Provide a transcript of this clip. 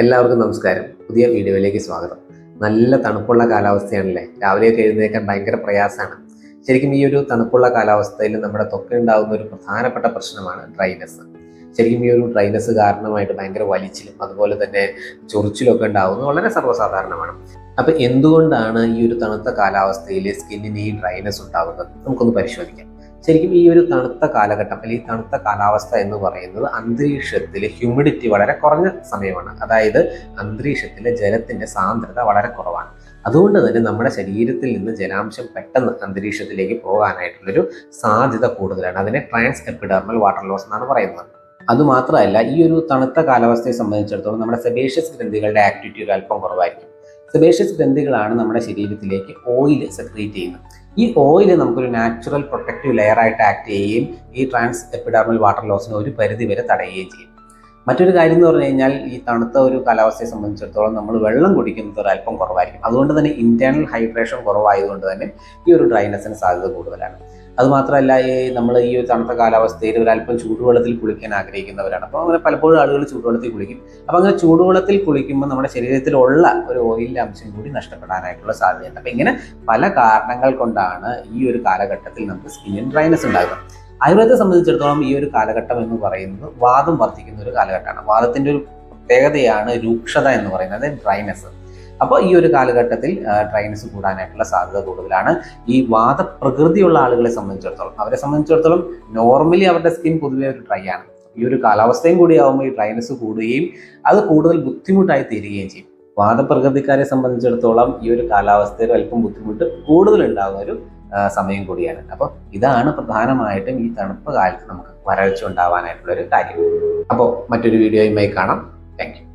എല്ലാവർക്കും നമസ്കാരം. പുതിയ വീഡിയോയിലേക്ക് സ്വാഗതം. നല്ല തണുപ്പുള്ള കാലാവസ്ഥയാണല്ലേ? രാവിലെയൊക്കെ എഴുന്നേക്കാൻ ഭയങ്കര പ്രയാസമാണ്. ശരിക്കും ഈ ഒരു തണുപ്പുള്ള കാലാവസ്ഥയിൽ നമ്മുടെ തൊക്കെ ഉണ്ടാകുന്ന ഒരു പ്രധാനപ്പെട്ട പ്രശ്നമാണ് ഡ്രൈനസ് ശരിക്കും ഈ ഒരു ഡ്രൈനസ് കാരണമായിട്ട് ഭയങ്കര വലിച്ചിലും അതുപോലെ തന്നെ ചൊറിച്ചിലൊക്കെ ഉണ്ടാകുന്നത് വളരെ സർവസാധാരണമാണ്. അപ്പൊ എന്തുകൊണ്ടാണ് ഈ ഒരു തണുത്ത കാലാവസ്ഥയിൽ സ്കിന്നിന് ഈ ഡ്രൈനസ് ഉണ്ടാകുന്നത് നമുക്കൊന്ന് പരിശോധിക്കാം. ശരിക്കും ഈ ഒരു തണുത്ത കാലഘട്ടം അല്ലെങ്കിൽ തണുത്ത കാലാവസ്ഥ എന്ന് പറയുന്നത് അന്തരീക്ഷത്തിൽ ഹ്യൂമിഡിറ്റി വളരെ കുറഞ്ഞ സമയമാണ്. അതായത് അന്തരീക്ഷത്തിലെ ജലത്തിന്റെ സാന്ദ്രത വളരെ കുറവാണ്. അതുകൊണ്ട് തന്നെ നമ്മുടെ ശരീരത്തിൽ നിന്ന് ജലാംശം പെട്ടെന്ന് അന്തരീക്ഷത്തിലേക്ക് പോകാനായിട്ടുള്ളൊരു സാധ്യത കൂടുതലാണ്. അതിനെ ട്രാൻസ് എപ്പിഡർമൽ വാട്ടർ ലോസ് എന്നാണ് പറയുന്നത്. അതുമാത്രമല്ല ഈ ഒരു തണുത്ത കാലാവസ്ഥയെ സംബന്ധിച്ചിടത്തോളം നമ്മുടെ സെബേഷ്യസ് ഗ്രന്ഥികളുടെ ആക്ടിവിറ്റി ഒരു അല്പം കുറവായിരിക്കും. സെബേഷ്യസ് ഗ്രന്ഥികളാണ് നമ്മുടെ ശരീരത്തിലേക്ക് ഓയിൽ സെക്രീറ്റ് ചെയ്യുന്നത്. ഈ ഓയിൽ നമുക്കൊരു നാച്ചുറൽ പ്രൊട്ടക്റ്റീവ് ലെയർ ആയിട്ട് ആക്ട് ചെയ്യുകയും ഈ ട്രാൻസ് എപ്പിഡാമൽ വാട്ടർ ലോസിനെ ഒരു പരിധി വരെ തടയുകയും ചെയ്യും. മറ്റൊരു കാര്യം എന്ന് പറഞ്ഞു കഴിഞ്ഞാൽ ഈ തണുത്ത ഒരു കാലാവസ്ഥയെ സംബന്ധിച്ചിടത്തോളം നമ്മൾ വെള്ളം കുടിക്കുന്നത് ഒരു അല്പം കുറവായിരിക്കും. അതുകൊണ്ട് തന്നെ ഇന്റേണൽ ഹൈഡ്രേഷൻ കുറവായതുകൊണ്ട് തന്നെ ഈ ഒരു ഡ്രൈനസിന് സാധ്യത കൂടുതലാണ്. അതുമാത്രമല്ല ഈ നമ്മൾ ഈ ഒരു തണുത്ത കാലാവസ്ഥയിൽ ഒരല്പം ചൂടുവെള്ളത്തിൽ കുളിക്കാൻ ആഗ്രഹിക്കുന്നവരാണ്. അപ്പോൾ അങ്ങനെ പലപ്പോഴും ആളുകൾ ചൂടുവെള്ളത്തിൽ കുളിക്കും. അപ്പോൾ അങ്ങനെ ചൂടുവെള്ളത്തിൽ കുളിക്കുമ്പോൾ നമ്മുടെ ശരീരത്തിലുള്ള ഒരു ഓയിലിന്റെ അംശം കൂടി നഷ്ടപ്പെടാനായിട്ടുള്ള സാധ്യതയുണ്ട്. അപ്പോൾ ഇങ്ങനെ പല കാരണങ്ങൾ കൊണ്ടാണ് ഈ ഒരു കാലഘട്ടത്തിൽ നമുക്ക് സ്കിന്നിൻ ഡ്രൈനസ് ഉണ്ടാകുന്നത് ആയുർവേദത്തെ സംബന്ധിച്ചിടത്തോളം ഈ ഒരു കാലഘട്ടം എന്ന് പറയുന്നത് വാദം വർദ്ധിക്കുന്ന ഒരു കാലഘട്ടമാണ്. വാദത്തിന്റെ ഒരു പ്രത്യേകതയാണ് രൂക്ഷത എന്ന് പറയുന്നത് ഡ്രൈനസ് അപ്പോൾ ഈ ഒരു കാലഘട്ടത്തിൽ ഡ്രൈനസ് കൂടാനായിട്ടുള്ള സാധ്യത കൂടുതലാണ്. ഈ വാദപ്രകൃതിയുള്ള ആളുകളെ സംബന്ധിച്ചിടത്തോളം അവരെ സംബന്ധിച്ചിടത്തോളം നോർമലി അവരുടെ സ്കിൻ പൊതുവെ ഒരു ഡ്രൈ ആണ്. ഈ ഒരു കാലാവസ്ഥയും കൂടി ആകുമ്പോൾ ഈ ഡ്രൈനസ് കൂടുകയും അത് കൂടുതൽ ബുദ്ധിമുട്ടായി തീരുകയും ചെയ്യും. വാദപ്രകൃതിക്കാരെ സംബന്ധിച്ചിടത്തോളം ഈ ഒരു കാലാവസ്ഥയിൽ അല്പം ബുദ്ധിമുട്ട് കൂടുതൽ ഉണ്ടാകുന്ന ഒരു സമയം കൂടിയാണ്. അപ്പോൾ ഇതാണ് പ്രധാനമായിട്ടും ഈ തണുപ്പ് കാലത്ത് നമുക്ക് വരൾച്ച ഉണ്ടാവാനായിട്ടുള്ള ഒരു കാര്യം. അപ്പോൾ മറ്റൊരു വീഡിയോയുമായി കാണാം. താങ്ക്